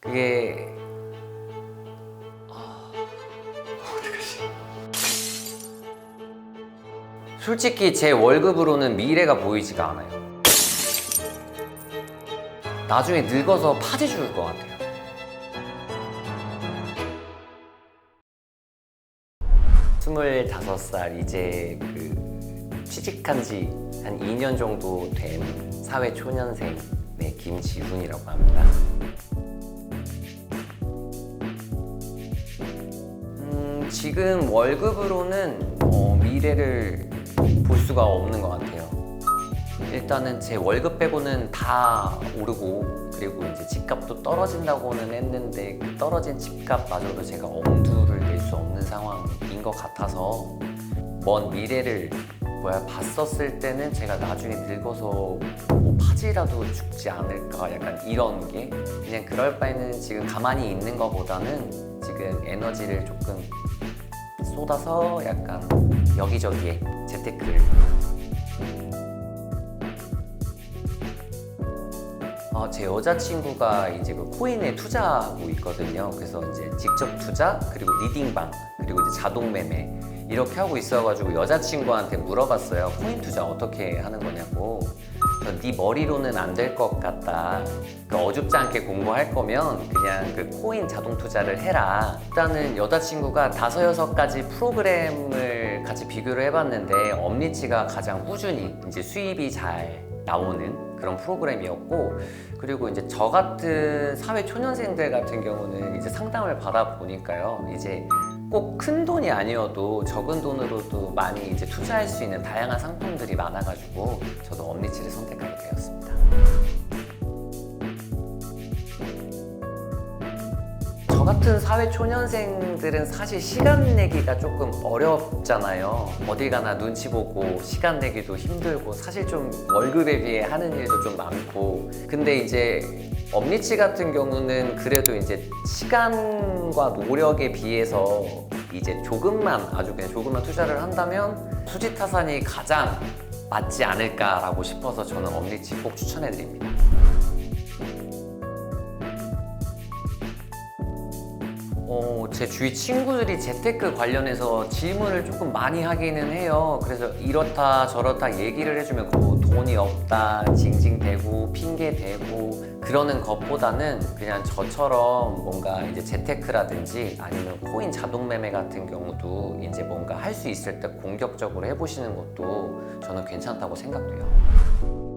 그게? 솔직히 제 월급으로는 미래가 보이지가 않아요. 나중에 늙어서 파지 죽을 것 같아요. 스물다섯 살 이제 그 취직한 지 한 2년 정도 된 사회 초년생 네, 김지훈이라고 합니다. 지금 월급으로는 어, 미래를 볼 수가 없는 것 같아요. 일단은 제 월급 빼고는 다 오르고 그리고 이제 집값도 떨어진다고는 했는데 그 떨어진 집값마저도 제가 엄두를 낼 수 없는 상황인 것 같아서 먼 미래를 뭐야 봤었을 때는 제가 나중에 늙어서 뭐 파지라도 죽지 않을까 약간 이런 게. 그냥 그럴 바에는 지금 가만히 있는 것보다는 지금 에너지를 조금 쏟아서 약간 여기저기에 재테크를. 어, 제 여자친구가 이제 그 코인에 투자하고 있거든요. 그래서 이제 직접 투자, 그리고 리딩방, 그리고 이제 자동 매매 이렇게 하고 있어가지고 여자친구한테 물어봤어요. 코인 투자 어떻게 하는 거냐고. 네 머리로는 안 될 것 같다. 그 어줍지 않게 공부할 거면 그냥 그 코인 자동 투자를 해라. 일단은 여자친구가 다섯 여섯 가지 프로그램을 같이 비교를 해봤는데 엄리치가 가장 꾸준히 이제 수입이 잘 나오는 그런 프로그램이었고 그리고 이제 저 같은 사회 초년생들 같은 경우는 이제 상담을 받아 보니까요 이제 꼭 큰 돈이 아니어도 적은 돈으로도 많이 이제 투자할 수 있는 다양한 상품들이 많아가지고 저도 엄니치를 선택하게 되었습니다. 같은 사회 초년생들은 사실 시간 내기가 조금 어렵잖아요. 어디 가나 눈치 보고 시간 내기도 힘들고 사실 좀 월급에 비해 하는 일도 좀 많고. 근데 이제 엄리치 같은 경우는 그래도 이제 시간과 노력에 비해서 이제 조금만 아주 그냥 조금만 투자를 한다면 수지타산이 가장 맞지 않을까라고 싶어서 저는 엄리치 꼭 추천해 드립니다. 어, 제 주위 친구들이 재테크 관련해서 질문을 조금 많이 하기는 해요. 그래서 이렇다 저렇다 얘기를 해주면 뭐 돈이 없다, 징징대고 핑계대고 그러는 것보다는 그냥 저처럼 뭔가 이제 재테크라든지 아니면 코인 자동 매매 같은 경우도 이제 뭔가 할 수 있을 때 공격적으로 해보시는 것도 저는 괜찮다고 생각돼요.